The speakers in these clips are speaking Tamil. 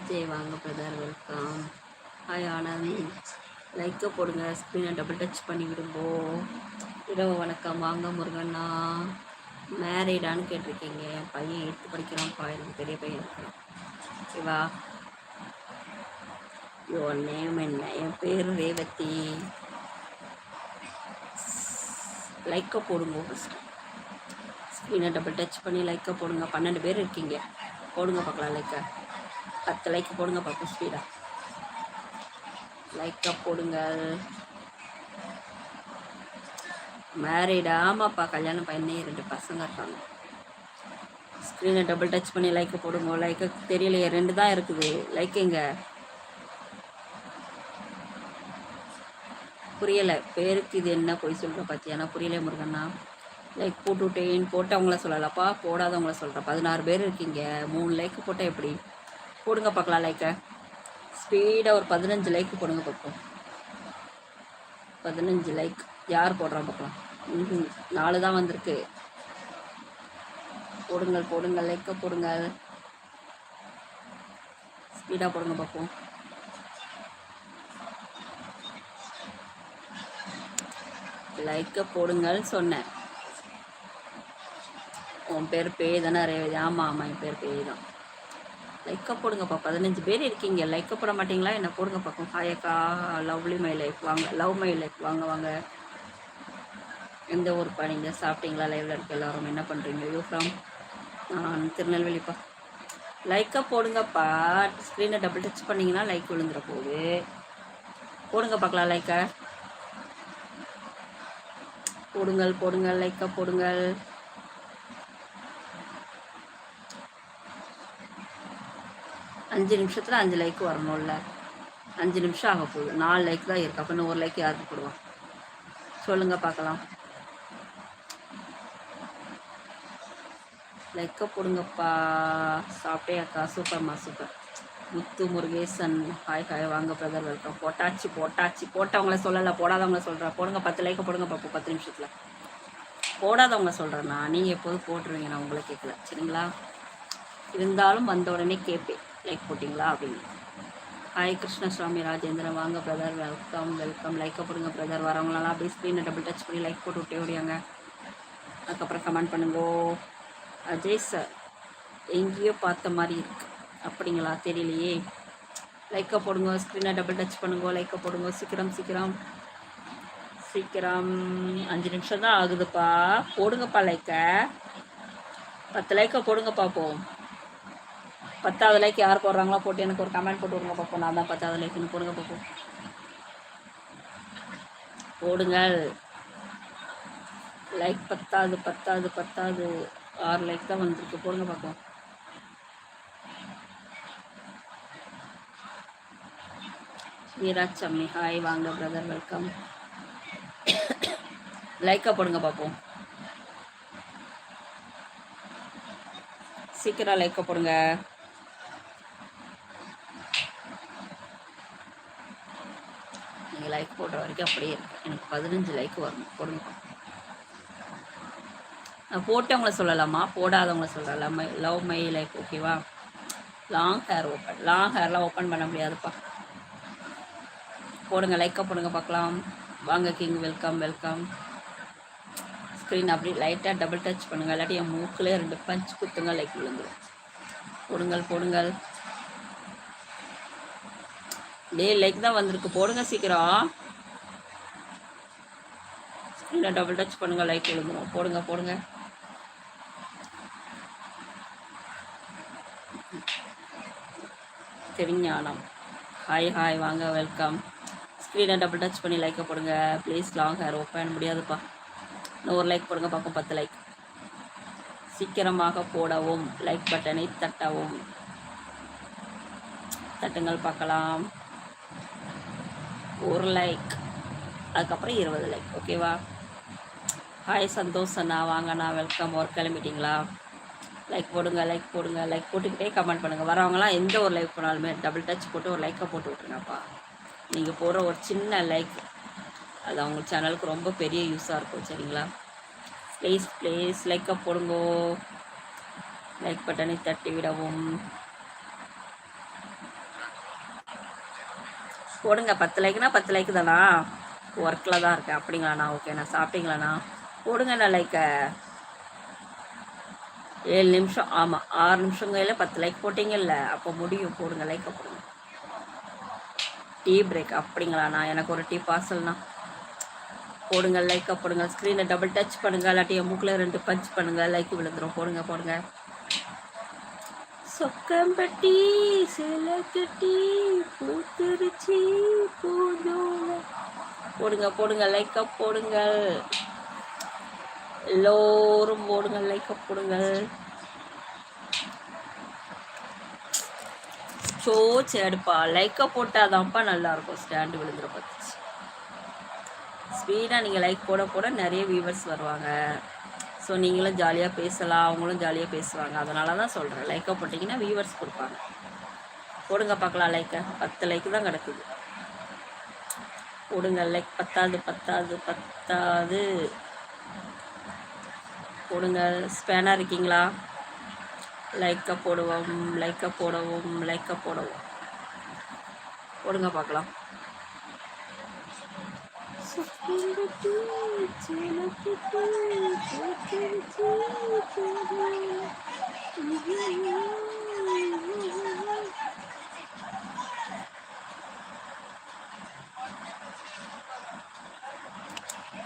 அஜய் வாங்க பிரதர் வெல்கம் ஹாய் ஆனந்த். லைக்கை போடுங்க ஸ்க்ரீனை டபுள் டச் பண்ணி விடுங்கோ இரவு வணக்கம் வாங்க முருகண்ணா. மேரீடான்னு கேட்டிருக்கீங்க. என் பையன் எடுத்து படிக்கிறான்ப்பா எனக்கு பெரிய பையன் இருக்கிறான் ஓகேவா யுவர் நேம் என்ன? என் பேர் ரேவதி. லைக்கை போடுங்க ஃபஸ்ட்டு ஸ்க்ரீனை டபுள் டச் பண்ணி லைக்கை போடுங்க. பன்னெண்டு பேர் இருக்கீங்க. போடுங்க பார்க்கலாம் லைக்கை பத்து லைக் போடுங்க பார்ப்போம் ஸ்பீடாக லைக்கை போடுங்க மேரீடா ஆமாப்பா கல்யாணம் பையனே ரெண்டு பசங்க இருக்காங்க. ஸ்க்ரீனை டபுள் டச் பண்ணி லைக்கை போடுங்க. லைக்கு தெரியலையே ரெண்டு தான் இருக்குது. லைக்குங்க புரியலை. பேருக்கு இது என்ன போய் சொல்கிற பார்த்தியானா புரியல முருகண்ணா. லைக் போட்டு விட்டேன் போட்டவங்கள சொல்லலப்பா போடாதவங்கள சொல்கிறேன் பதினாறு பேர் இருக்கீங்க. மூணு லைக் போட்டால் எப்படி? போடுங்க பார்க்கலாம் லைக்கை ஸ்பீடாக ஒரு பதினஞ்சு லைக் போடுங்க பார்ப்போம். பதினஞ்சு லைக் யார் போடுறா பார்க்கலாம். ம் நாலு தான் வந்திருக்கு. போடுங்கள் போடுங்கள் லைக்கை போடுங்கள். ஸ்பீடாக போடுங்க பார்ப்போம். லைக்கை போடுங்கள் சொன்னேன். உன் பேர் பேய் தானே ரேவதி? ஆமாம் ஆமாம் என் பேர் பேய் தான். லைக்காக போடுங்கப்பா. பதினஞ்சு பேர் இருக்கீங்க. லைக்கை போட மாட்டீங்களா? என்ன போடுங்க பார்க்கும் ஹாயக்கா லவ்லி மை லைஃப் வாங்க. லவ் மை லைஃப் வாங்க வாங்க. எந்த ஊருப்பா நீங்கள் சாப்பிட்டீங்களா? லைவில் இருக்க எல்லாரும் என்ன பண்ணுறீங்க யூ ஃப்ரம் திருநெல்வேலிப்பா லைக்காக போடுங்கப்பா. ஸ்க்ரீனை டபுள் டச் பண்ணிங்கன்னா லைக் விழுந்துற போகுது போடுங்க பார்க்கலாம் லைக்கை போடுங்கள் போடுங்கள். லைக்காக போடுங்கள். அஞ்சு நிமிஷத்தில் அஞ்சு லைக் வரணும்ல. அஞ்சு நிமிஷம் ஆக போகுது. நாலு லைக் தான் இருக்கு. அப்போ ஒரு லைக் யாருக்கு போடுவோம் சொல்லுங்கள் பார்க்கலாம். லைக்கை போடுங்கப்பா. சாப்பிட்டே அக்கா. சூப்பர்மா super Muthu Murugesan hi hi வாங்க பிரதர் வெல்கம் போட்டாச்சு போட்டாச்சு. போட்டவங்கள சொல்லலை போடாதவங்கள சொல்கிறேன் போடுங்க பத்து லைக்கை போடுங்க பார்ப்போம் பத்து நிமிஷத்தில். போடாதவங்க சொல்கிறேன் நான். நீங்கள் எப்போதும் போட்டுருவீங்க நான் உங்களை கேட்கல சரிங்களா? இருந்தாலும் வந்த உடனே கேட்பேன் லைக் போட்டிங்களா? அப்படின்னு. ஹாய் கிருஷ்ணசுவாமி ராஜேந்திரன். வாங்க பிரதர் வெல்கம் வெல்கம் லைக்கை போடுங்க பிரதர் வரவங்களெல்லாம் அப்படியே ஸ்க்ரீனை டபுள் டச் பண்ணி லைக் போட்டு விட்டே ஓடியாங்க. அதுக்கப்புறம் கமெண்ட் பண்ணுங்கோ. அஜய் சார் எங்கேயோ பார்த்த மாதிரி இருக்கு. அப்படிங்களா? தெரியலையே. லைக்கை போடுங்க ஸ்க்ரீனை டபுள் டச் பண்ணுங்க. லைக்கை போடுங்க. சீக்கிரம் சீக்கிரம். சீக்கிரம். அஞ்சு நிமிஷம் தான் ஆகுதுப்பா. போடுங்கப்பா லைக்கை பத்து லைக்கை போடுங்க பார்ப்போம் பத்தாவது லைக் யார் போடுறாங்களோ போட்டு எனக்கு ஒரு கமெண்ட் போட்டு விடுங்க பார்ப்போம் நான் தான் பத்தாவது லைக்னு போடுங்க பார்ப்போம் போடுங்கள். லைக் பத்தாவது பத்தாவது பத்தாவது ஆறு லைக் தான் வந்திருக்கு. போடுங்க பார்ப்போம் வீராஜ் சம்மி ஹாய் வாங்க பிரதர் வெல்கம் லைக்காக போடுங்க பார்ப்போம் சீக்கிரம் லைக்கை போடுங்க நீங்கள் லைக் போடுற வரைக்கும் அப்படியே இருக்கும் எனக்கு பதினஞ்சு லைக் வரணும் போடுங்க. நான் போட்டவங்கள சொல்லலாமா? போடாதவங்கள சொல்லலாமா? லவ் மை லைக் ஓகேவா லாங் ஹேர் ஓப்பன் லாங் ஹேர்லாம் ஓப்பன் பண்ண முடியாதுப்பா. போடுங்க லைக்கை போடுங்க பார்க்கலாம். வாங்க கிங் வெல்கம் வெல்கம் ஸ்க்ரீன் அப்படி லைட்டாக டபுள் டச் பண்ணுங்கள் இல்லாட்டி என் மூக்கில் ரெண்டு பஞ்ச் குத்துங்க லைக் விழுந்துடும் போடுங்கள் போடுங்கள். டே லைக் தான் வந்திருக்கு. போடுங்க சீக்கிரம். கீழே டபுள் டச் பண்ணுங்க லைக் விழுந்துடும் போடுங்க போடுங்க. தெரிஞ்ஞானம் ஹாய் ஹாய் வாங்க வெல்கம் ஸ்க்ரீனை டபுள் டச் பண்ணி லைக்கை போடுங்க. ப்ளீஸ் லாங் ஹேர் ஓப்பன் முடியாதுப்பா. இன்னும் ஒரு லைக் போடுங்க பக்கம் பத்து லைக் சீக்கிரமாக போடவும் லைக் பட்டனை தட்டவும். தட்டுங்கள் பார்க்கலாம். ஒரு லைக் அதுக்கப்புறம் இருபது லைக் ஓகேவா ஹாய் சந்தோஷ் அண்ணா வாங்கண்ணா வெல்கம் ஒர்க் கிளம்பிட்டீங்களா லைக் போடுங்க லைக் போடுங்க. லைக் போட்டுக்கிட்டே கமெண்ட் பண்ணுங்கள் வரவங்களாம் எந்த ஒரு லைக் பண்ணாலுமே டபுள் டச் போட்டு ஒரு லைக்கை போட்டு விட்ருங்கப்பா நீங்கள் போடுற ஒரு சின்ன லைக் அது அவங்க சேனலுக்கு ரொம்ப பெரிய யூஸாக இருக்கும் சரிங்களா? ப்ளீஸ் ப்ளீஸ் லைக்கை போடுங்கோ. லைக் பட்டனை தட்டி விடவும். போடுங்க. பத்து லைக்னா பத்து லைக் தானா? ஒர்க்கில் தான் இருக்கேன். அப்படிங்களாண்ணா? ஓகேண்ணா சாப்பிட்டீங்களாண்ணா? போடுங்கண்ணா லைக்கை ஏழு நிமிஷம் ஆமாம் ஆறு நிமிஷம் கையில் பத்து லைக் போட்டிங்கல்ல அப்போ முடியும். போடுங்க லைக்கை போடுங்க. டீ பிரேக் அப்படிங்களாண்ணா எனக்கு ஒரு டீ பார்சல்ண்ணா போடுங்க லைக்கை போடுங்க ஸ்க்ரீனை டபுள் டச் பண்ணுங்க இல்லாட்டி என் மூக்கில் ரெண்டு பஞ்ச் பண்ணுங்க லைக் விழுந்துரும். போடுங்க போடுங்க. சொக்கம்பட்டி சிலக்கட்டி பூத்திருச்சி பூஞ்சோல போடுங்க போடுங்க லைக்கப் போடுங்க எல்லோரும் போடுங்கள் லைக்கை போடுங்கள். ஷோ சேடுப்பா லைக்கை போட்டாதான்ப்பா நல்லா இருக்கும் ஸ்டாண்டு விழுந்துற பார்த்துச்சு ஸ்பீடாக நீங்கள் லைக் போட போட நிறைய வியூவர்ஸ் வருவாங்க. ஸோ நீங்களும் ஜாலியாக பேசலாம். அவங்களும் ஜாலியாக பேசுவாங்க. அதனால தான் சொல்கிறேன் லைக்கை போட்டிங்கன்னா வியூவர்ஸ் கொடுப்பாங்க. போடுங்க பார்க்கலாம் லைக்கை பத்து லைக் தான் கிடக்குது. போடுங்க லைக் பத்தாது பத்தாது பத்தாது. போடுங்க ஸ்பேனாக இருக்கீங்களா? லைக்கை போடுவோம் லைக்கை போடவும் லைக்கை போடவும். போடுங்க பார்க்கலாம்.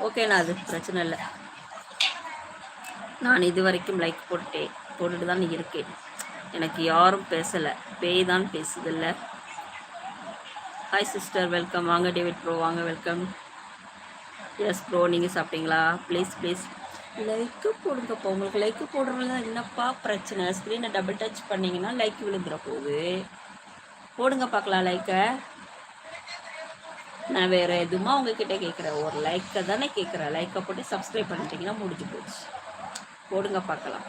ஓகேண்ணா அது பிரச்சனை இல்லை. நான் இது வரைக்கும் லைக் போட்டுட்டேன் போட்டுட்டு தான் இருக்கேன். எனக்கு யாரும் பேசலை. பேய் தான் பேசுதில்ல. ஹாய் சிஸ்டர் வெல்கம் வாங்க டேவிட் ப்ரோ வாங்க வெல்கம் எஸ் ப்ரோ நீங்கள் சாப்பிட்டீங்களா? ப்ளீஸ் ப்ளீஸ் லைக்கு போடுங்கப்பா. உங்களுக்கு லைக்கு போடுறதுல என்னப்பா பிரச்சனை? ஸ்க்ரீனை டபுள் டச் பண்ணிங்கன்னா லைக் விழுந்துற போகுது. போடுங்க பார்க்கலாம் லைக்கை நான் வேறு எதுவுமா உங்ககிட்ட கேட்குறேன் ஒரு லைக்கை தானே கேட்குறேன் லைக்கை போட்டு சப்ஸ்கிரைப் பண்ணிட்டீங்கன்னா முடிஞ்சு போச்சு. போடுங்க பார்க்கலாம்.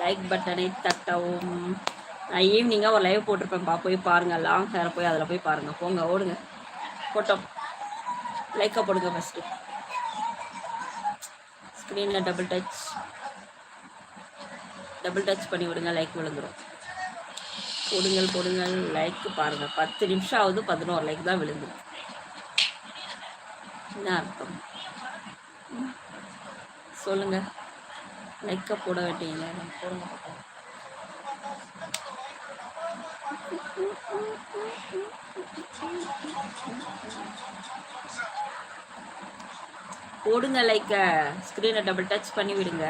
லைக் பட்டனை தட்டவும். நான் ஈவினிங்காக ஒரு லைவ் போட்டிருப்பேன்ப்பா போய் பாருங்கள் லாங் ஹேர் போய் அதில் போய் பாருங்கள் போங்க ஓடுங்க. போட்டோம். லைக்காக போடுங்க ஃபஸ்ட்டு ஸ்க்ரீனில் டபுள் டச் டபுள் டச் பண்ணி விடுங்க லைக் விழுந்துடும் போடுங்கள் போடுங்கள். லைக் பாருங்கள் பத்து நிமிஷம் ஆகுது பதினோரு லைக் தான் விழுந்துடும் என்ன அர்த்தம்? சொல்லுங்கள் லைக்கை போட வேண்டியங்க போடுங்க பார்க்கலாம். போடுங்க லைக்கை. ஸ்க்ரீனை டபுள் டச் பண்ணி விடுங்க.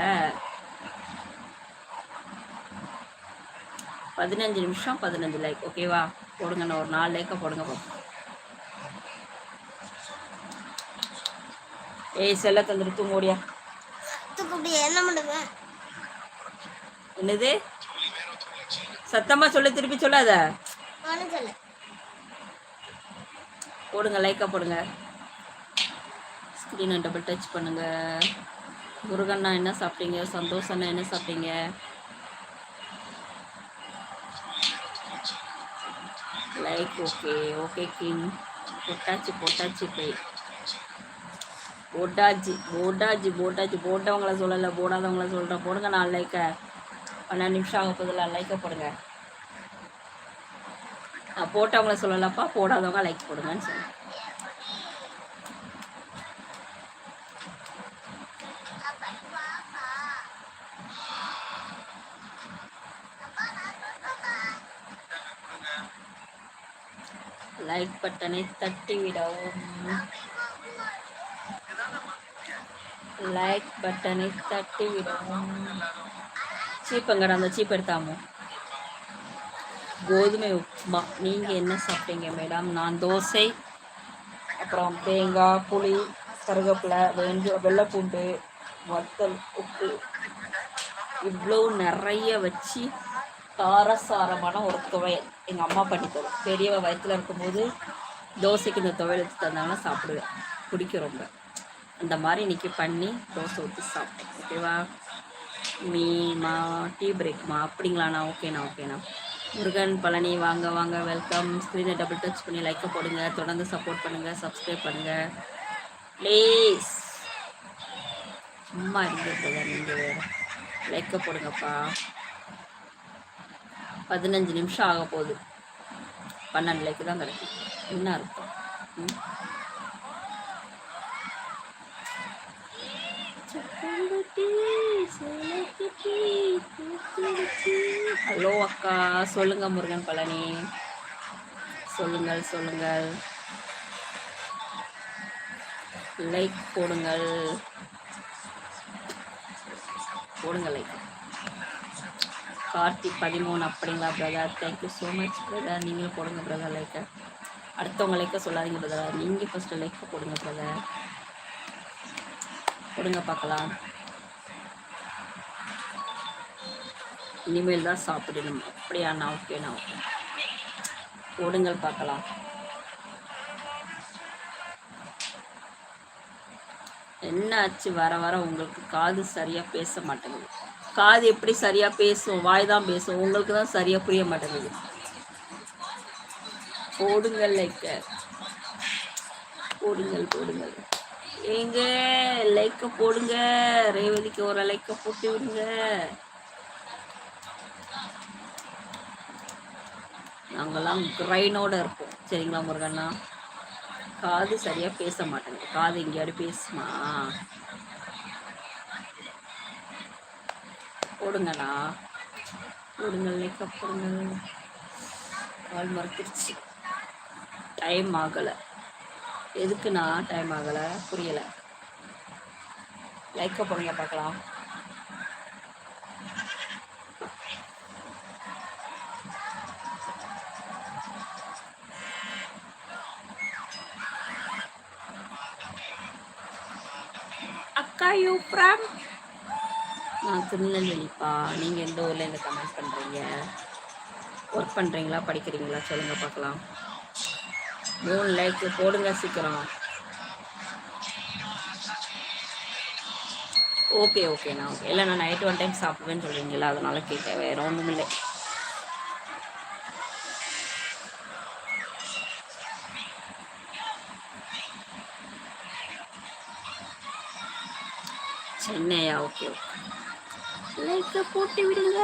பதினஞ்சு நிமிஷம் பதினஞ்சு லைக் ஓகேவா போடுங்க நான் ஒரு நாலு லைக்கை போடுங்க பார்ப்போம் ஏய் செல்ல தந்துட்டு தூங்க என்ன பண்ணுவேன் என்னது? சத்தமா சொல்லு திருப்பி சொல்லாத. போடுங்க லைக்கா போடுங்க. ஸ்க்ரீனை டபுள் டச் பண்ணுங்க. முருகண்ணா என்ன சாப்பிட்டீங்க? சந்தோஷண்ணா என்ன சாப்பிட்டீங்க? லைக் ஓகே ஓகே கிங் போட்டாச்சு போட்டாச்சு போய். போட்டாச்சு போட்டாச்சு போட்டாச்சு. போட்டவங்கள சொல்லலை போடாதவங்கள சொல்கிறேன் போடுங்க நான் லைக்க பன்னெண்டு நிமிஷம் ஆக போதில் லைக்க போடுங்க. நான் போட்டவங்கள சொல்லலப்பா போடாதவங்க லைக் போடுங்கன்னு சொன்னேன் லைக் பட்டனை தட்டி விடவும் லைக் பட்டனை தட்டி விடவும் அந்த சீப் எடுத்தாமோ. கோதுமை உப்புமா. நீங்கள் என்ன சாப்பிட்டீங்க மேடம் நான் தோசை அப்புறம் தேங்காய் புளி கருவேப்பிலை வெஞ்சு வெள்ளைப்பூண்டு வத்தல் உப்பு. இவ்வளோ நிறைய வச்சு காரசாரமான ஒரு துவையல் எங்கள் அம்மா பண்ணி தரும். பெரியவ வயத்தில் இருக்கும்போது தோசைக்கு இந்த துவையல் எடுத்து தந்தாங்கன்னா சாப்பிடுவேன். பிடிக்கும் ரொம்ப. அந்த மாதிரி இன்னைக்கு பண்ணி தோசை ஊற்றி சாப்பிட்டேன். ஓகேவா? மீமா டீ பிரேக்மா அப்படிங்களாண்ணா? ஓகேண்ணா ஓகேண்ணா. முருகன் பழனி வாங்க வாங்க வெல்கம். ஸ்க்ரீனை டபுள் டச் பண்ணி லைக்கை போடுங்க. தொடர்ந்து சப்போர்ட் பண்ணுங்கள் சப்ஸ்கிரைப் பண்ணுங்கள் ப்ளீஸ் சும்மா இருந்துட்டு நீங்கள் வேறு. லைக்கை போடுங்கப்பா. பதினஞ்சு நிமிஷம் ஆக போகுது பன்னெண்டு லைக்கு தான் கிடைக்கும். என்ன இருக்கும் ம்? ஹலோ அக்கா. சொல்லுங்க முருகன் பழனி. சொல்லுங்கள் சொல்லுங்கள். லைக் போடுங்கள். போடுங்க லைக் கார்த்திக் பதிமூணு அப்படிங்களா brother thank you so much brother நீங்களும் போடுங்க பிரதர் லைக்கை அடுத்தவங்க லைக்கை சொல்லாதீங்க பிரதர் நீங்கள் ஃபஸ்ட்டு லைக்கை போடுங்க பிரதர் கொடுங்க பார்க்கலாம். இனிமேல் தான் சாப்பிடணும். அப்படியாண்ணா ஓகேண்ணா ஓகே போடுங்கள் பார்க்கலாம். என்ன ஆச்சு வர வர உங்களுக்கு காது சரியாக பேச மாட்டேங்குது. காது எப்படி சரியாக பேசும்? வாய் தான் பேசும். உங்களுக்கு தான் சரியாக புரிய மாட்டேங்குது. போடுங்கள் லைக்க போடுங்கள் போடுங்கள் ஏங்க லைக்க போடுங்க. ரேவதிக்கு ஒரு லைக்க போட்டு விடுங்க. நாங்கெல்லாம் கிரைனோட இருப்போம். சரிங்களா முருகண்ணா? காது சரியாக பேச மாட்டேங்குது. காது எங்கேயாவது பேசுமா? போடுங்கண்ணா. போடுங்க லைக்க போடுங்க கால் மறுத்துருச்சு. டைம் ஆகலை. எதுக்குண்ணா டைம் ஆகலை? புரியலை. லைக்க போடுங்க பார்க்கலாம். அக்கா யூ ஃப்ரம் நான் திருநெல்வேலிப்பா. நீங்கள் எந்த ஊரில் இருந்து கமெண்ட் பண்ணுறீங்க ஒர்க் பண்ணுறீங்களா படிக்கிறீங்களா? சொல்லுங்கள் பார்க்கலாம். மூணு லைக் போடுங்க சீக்கிரம். ஓகே ஓகேண்ணா ஓகே இல்லை நான் நைட்டு ஒன் டைம் சாப்பிடுவேன்னு சொல்கிறீங்களா அதனால் கேட்டேன் வேறு ஒன்றும் இல்லை சென்னையா ஓகே லைக்கை போட்டு விடுங்க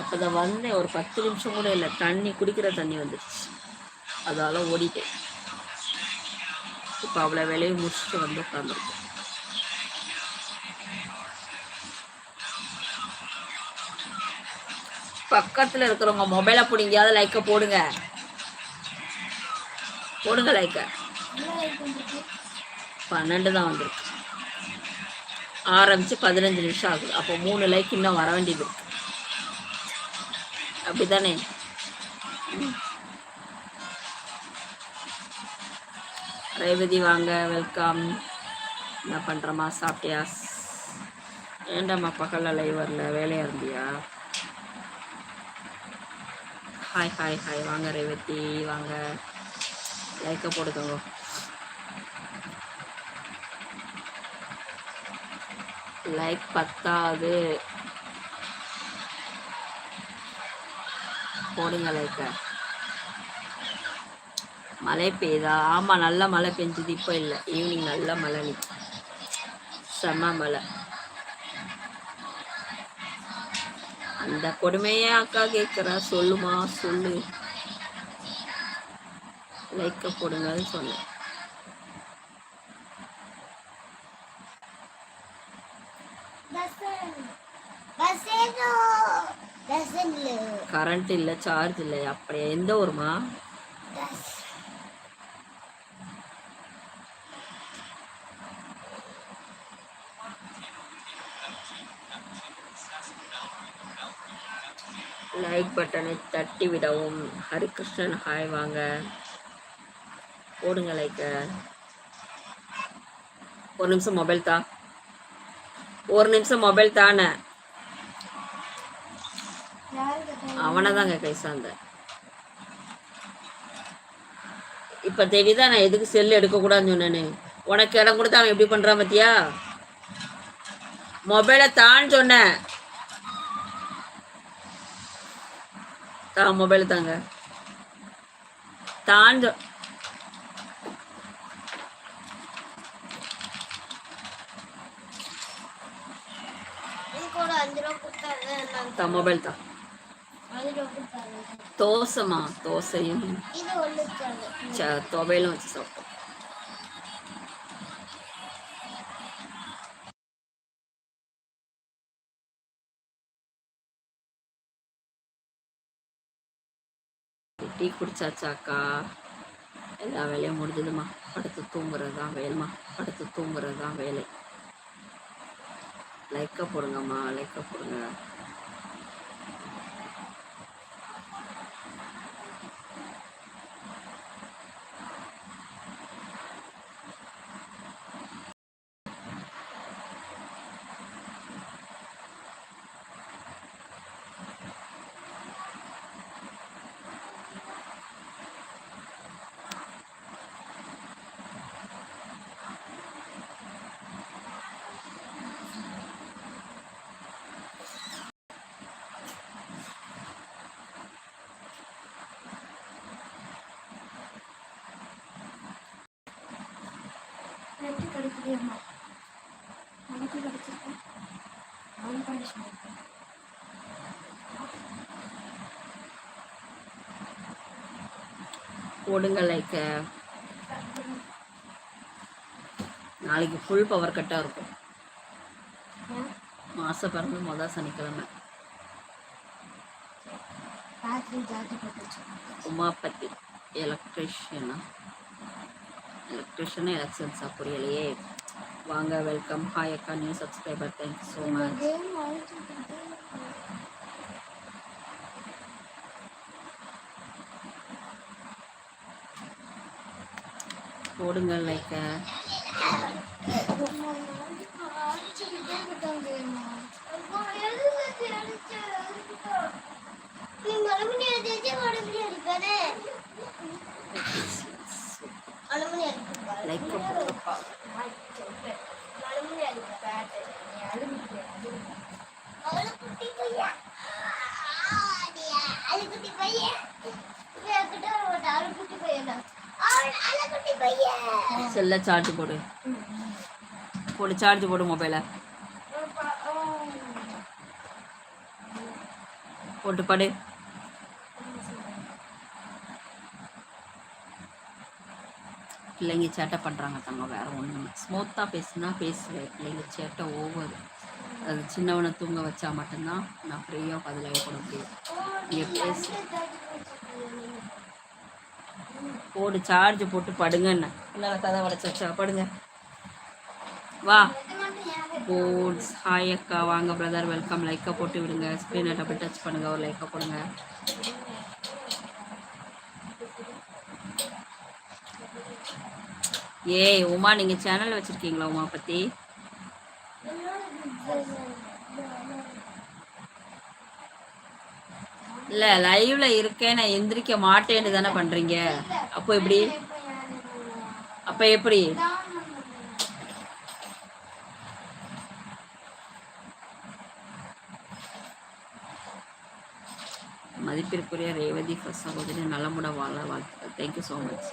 அப்பதான் வந்தேன் ஒரு பத்து நிமிஷம் கூட இல்லை. தண்ணி குடிக்கிற தண்ணி வந்துடுச்சு அதால ஓடிட்டேன். இப்போ அவ்வளோ வேலையை முடிச்சுட்டு வந்து உட்காந்துருக்கோம் பக்கத்தில் இருக்கிறவங்க மொபைலை பிடிங்கியாவது லைக்கை போடுங்க. போடுங்க லைக்கை பன்னெண்டு தான் வந்திருக்கு. ஆரம்பித்து பதினஞ்சு நிமிஷம் ஆகுது. அப்போ மூணு லைக் இன்னும் வர வேண்டியது இருக்கு. அப்படிதானே ம். ரேவதி வாங்க வெல்கம் என்ன பண்ணுறம்மா சாப்பிட்டியா? ஏண்டாம்மா பகலில் லைவ் வரல? வேலையாக இருந்தியா? ஹாய் ஹாய் ஹாய் வாங்க ரேவதி வாங்க. லைக்கை போட்டுக்கோங்க. லைக் பத்தாது. போடுங்க லைக்க மழை பெய்யுதா ஆமாம் நல்ல மழை பெஞ்சுது. இப்போ இல்லை. ஈவினிங் நல்ல மழை நிற்கும் செம்ம மழை. அந்த கொடுமையே அக்கா கேட்குறா சொல்லுமா? சொல்லு. லைக்க போடுங்கன்னு சொன்னேன். கரண்ட் இல்லை சார்ஜ் இல்லை அப்படியா? எந்த ஊருமா? லைக் பட்டனை தட்டி விடவும். ஹரிகிருஷ்ணன் ஹாய் வாங்க. போடுங்க லைக்க ஒரு நிமிஷம் மொபைல் தா. ஒரு நிமிஷம் மொபைல் தானே. அவனை தாங்க கைசாந்த இப்போ தெரியுதா நான் எதுக்கு செல் எடுக்கக்கூடாதுன்னு சொன்னேன்னு உனக்கு இடம் கொடுத்து அவன் எப்படி பண்ணுறான் பார்த்தியா மொபைலை தான் சொன்னேன் தா மொபைல் தாங்க. தான் சொ- எனக்கு ஒரு அஞ்சு ரூபா கொடுத்தாங்க நான் தா மொபைல் தா. அது ரொம்ப பாருங்க தோசைமா தோசையும். துவையலும் வச்சு சாப்பிட்டோம். டீ குடிச்சாச்சாக்கா? எல்லா வேலையும் முடிஞ்சதுமா படுத்து தூங்குறது தான் வேலைமா படுத்து தூங்குறது தான் வேலை. லைக்கை போடுங்கம்மா லைக்கை போடுங்க. போடுங்க லைக்கை நாளைக்கு ஃபுல் பவர் கட்டாக இருக்கும். மாதம் பிறந்து மொதல் சனிக்கிழமை. ராத்திரி ஜாதி போட்டுச்சு உமாபதி எலக்ட்ரிஷியனா எலக்ட்ரிஷியனா எலக்ஷன்ஸா புரியலையே. வாங்க வெல்கம் ஹாய் அக்கா new subscriber thank you so much நீ லைக்க. அழுகுட்டி பையன் அழுக்குட்டி பையன் கிட்ட ஒரு அழுக்குட்டி பையன் அவன் அழுக்குட்டி பையன் செல்ல சார்ஜ் போடு. போடு சார்ஜ் போடு மொபைலை போட்டு படு. பிள்ளைங்க சேட்டை பண்ணுறாங்க தங்க வேற ஒன்றும் ஸ்மூத்தாக பேசுனா பேசுவேன். பிள்ளைங்க சேட்டை ஓவர் அது சின்னவனை தூங்க வச்சா மட்டும்தான் நான் ஃப்ரீயாக பதிலாக போட முடியும். நீங்கள் பேசு. போடு சார்ஜ் போட்டு படுங்கன்னு. என்ன கதை வளைச்சா படுங்க. வா. போட்ஸ் ஹாய் அக்கா. வாங்க பிரதர் வெல்கம் லைக்கை போட்டு விடுங்க. ஸ்க்ரீனை டபுள் டச் பண்ணுங்க. ஒரு லைக்கை போடுங்க. ஏய் உமா நீங்கள் சேனல் வச்சுருக்கீங்களா உமா பற்றி இல்லை லைவ்ல இருக்கேன். நான் எந்திரிக்க மாட்டேன்னு தானே பண்ணுறீங்க அப்போ எப்படி? அப்போ எப்படி? மதிப்பிற்குரிய ரேவதி ஃபர்ஸ்ட் சகோதரி நலமுட வாழ வாழ்த்துக்கள். தேங்க்யூ ஸோ மச்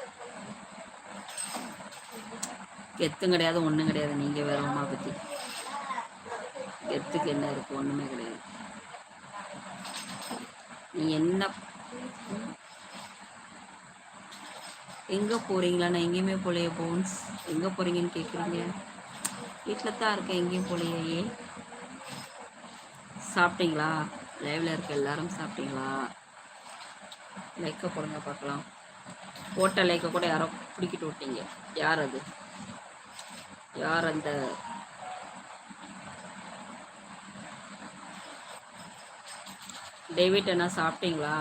கெத்தும் கிடையாது ஒன்றும் கிடையாது. நீங்கள் வேற உமா பற்றி கெத்துக்கு என்ன இருக்கு? ஒன்றுமே கிடையாது. நீ என்ன எங்கே போகிறீங்களா நான் எங்கேயுமே போலையே போன்ஸ். எங்கே போகிறீங்கன்னு கேட்குறீங்க வீட்டில் தான் இருக்கேன் எங்கேயும் போலையே. ஏன் சாப்பிட்டீங்களா லைவ்ல இருக்க எல்லாரும் சாப்பிட்டீங்களா? லைக்கை போடுங்க பார்க்கலாம். போட்ட லைக்கை கூட யாரோ பிடிக்கிட்டு விட்டீங்க. யார் அது? யார் அந்த டேவிட் என்ன சாப்பிட்டீங்களா?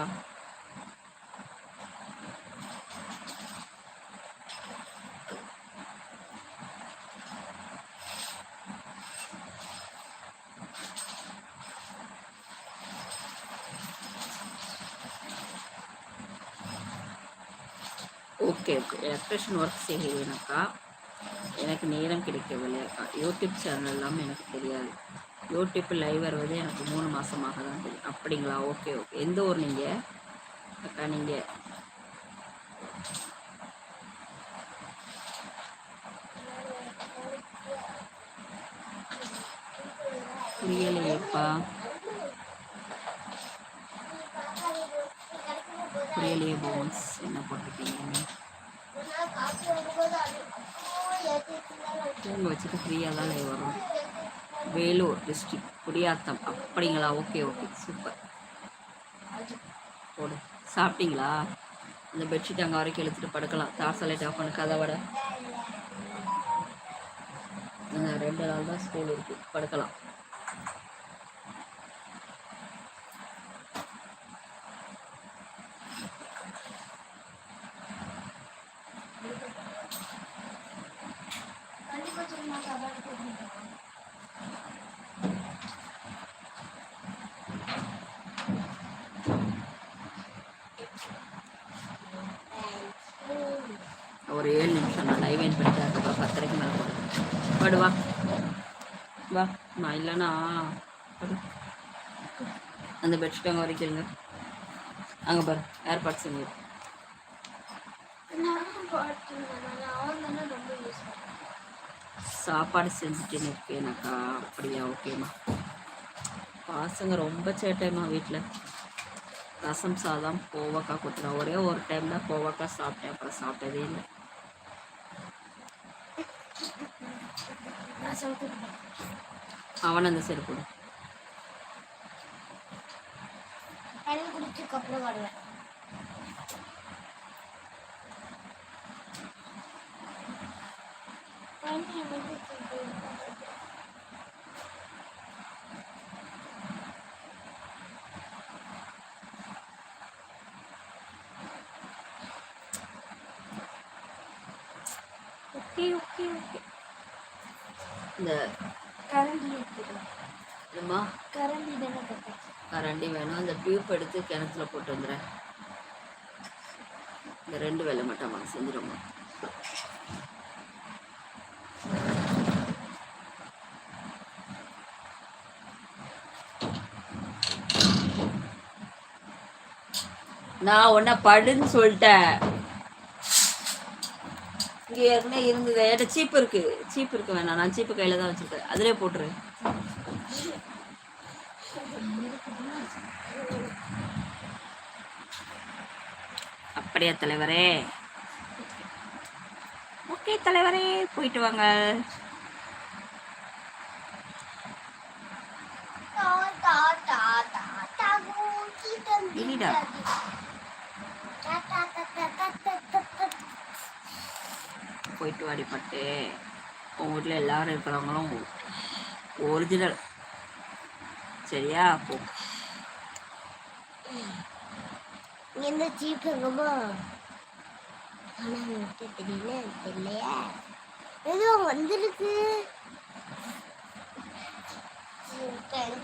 எலக்ட்ரிஷன் ஒர்க் செய்கிறேனாக்கா எனக்கு நேரம் கிடைக்கவில்லை அக்கா யூடியூப் சேனல் எல்லாமே எனக்கு தெரியாது. யூடியூப் லைவ் வருவது எனக்கு மூணு மாதமாக தான் தெரியும். அப்படிங்களா? Okay okay. எந்த ஊர் நீங்கள் அக்கா நீங்கள் புரியலையேப்பா. புரியலையே போன்ஸ் என்ன போட்டிருக்கீங்க? தூங்க வச்சுட்டு ஃப்ரீயாக தான் லைவ் வரும். வேலூர் டிஸ்ட்ரிக் குடியாத்தம் அப்படிங்களா? ஓகே ஓகே சூப்பர் போடு. சாப்பிட்டீங்களா? அந்த பெட்ஷீட் அங்கே வரைக்கும் இழுத்துட்டு படுக்கலாம். தார் சலைட் ஆஃப் கதை விட. ரெண்டு நாள் தான் ஸ்கூல் இருக்குது படுக்கலாம் கண்டிப்பாக சும்மா சாப்பாடு கொடுக்கணும் ஒரு ஏழு நிமிஷம் நான் லைவ் என் பண்ணிட்டு அதுக்கப்புறம் பத்தரைக்கு மேலே போடுறேன் படு வா வா படு அந்த பெட்ஷீட் அங்கே வரைக்கும் அங்கே பாரு ஏர்பாட்ஸ் இங்கே யூஸ் பண்ணுறேன் சாப்பாடு செஞ்சுட்டேன்னு இருக்கேனாக்கா அப்படியா ஓகேம்மா. பசங்க ரொம்ப சேட்டைம்மா வீட்டில் ரசம் சாதம் கோவக்காய் கொடுத்துருவேன் ஒரே ஒரு டைம் தான் கோவக்காய் சாப்பிட்டேன் அப்புறம் சாப்பிட்டதே இல்லை. சொல்லிட்டு அவன் அந்த சைடு போடு தண்ணி குடிச்சதுக்கு அப்புறம் ஓகே ஓகே ஓகே. இந்த கரண்டி இதுமா கரண்டி தானே கட்டேன் கரண்டி வேணும். அந்த டியூப் எடுத்து கிணத்துல போட்டு வந்துடுறேன். இந்த ரெண்டு வேலை மட்டும் அவன் செஞ்சிடுமா நான் உன்னை படுன்னு சொல்லிட்டேன். இங்கே ஏற்கனவே இருந்தது என்கிட்ட சீப்பு இருக்கு சீப்பு இருக்கு வேணாம் நான் சீப்பு கையில தான் வச்சுருக்கேன் அதிலே போட்டுரு அப்படியா தலைவரே ஓகே தலைவரே போயிட்டு வாங்க தாத்தா போயிட்டு வாடி பட்டு உங்கள் வீட்டில் எல்லாரும் இருக்கிறவங்களும் ஒரிஜினல் சரியா? போ. எந்த சீப் எங்கம்மா ஆனா எனக்கு தெரியல தெரியலையா. ஏதோ வந்திருக்கு.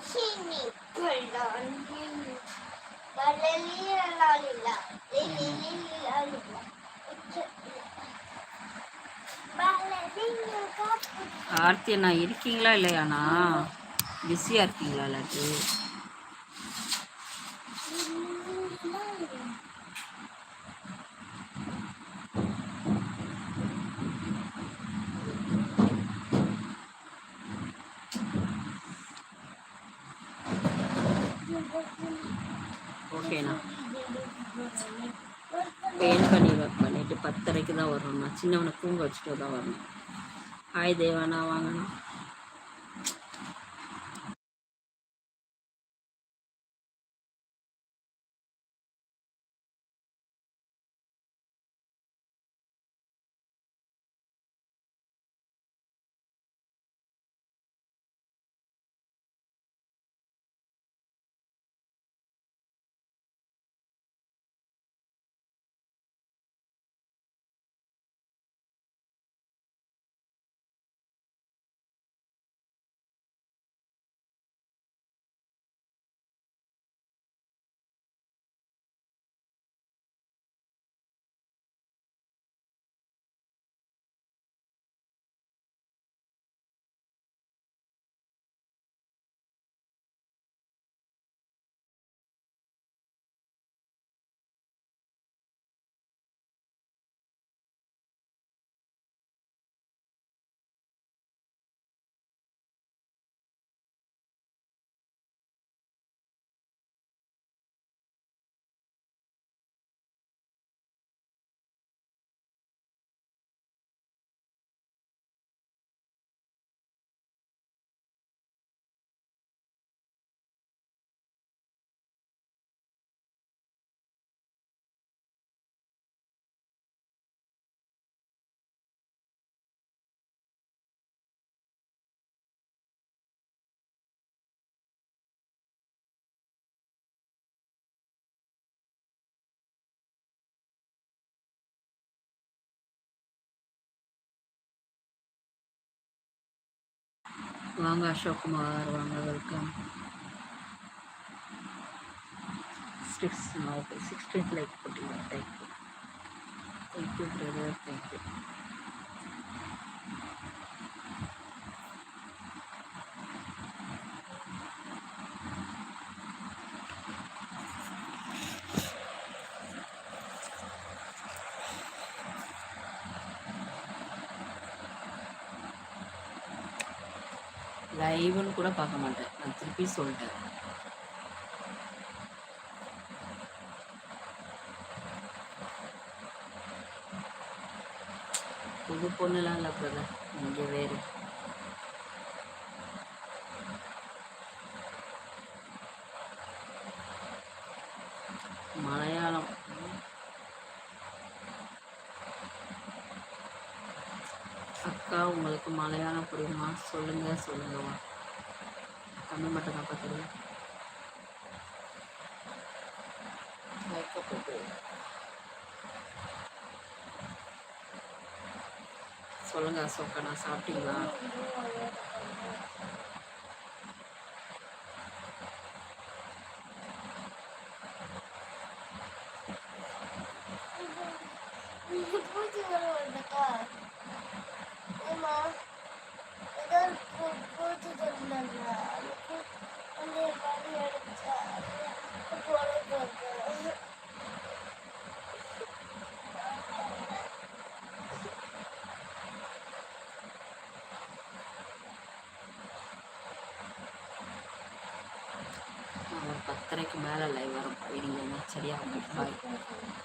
சீனி ஆர்த்தி அண்ணா இருக்கீங்களா இல்லையாண்ணா? பிஸியாக இருக்கீங்களா இல்லாட்டி ஓகேண்ணா பெயிண்ட் பண்ணிடுவேன் பத்தரைக்கு தான் வரணும்ண்ணா சின்னவனை தூங்க வச்சுட்டு தான் வரணும் ஹாய் தேவாண்ணா வாங்கணும். வாங்க அசோக் குமார் வாங்க welcome six okay sixteenth like போட்டீங்க thank you thank you brother thank you கூட பார்க்க மாட்டேன். நான் திருப்பி சொல்லிட்டேன் புது பொண்ணுலாம் இல்லை பிரதர் இங்கே வேறு. மலையாளம். அக்கா உங்களுக்கு மலையாளம் புரியுமா? சொல்லுங்க சொல்லுங்கம்மா. தமிழ் மட்டும் தான் தெரியும் சொல்லுங்க அசோக்கா நான் சாப்பிட்டீங்களா பூச்சி வருவாங்கக்கா ஏமா ஏதாவது பூச்சி சொன்னாங்க பத்தரைக்கு மேலே லைவ் வரும். போயிடுங்க சரியாக பாய்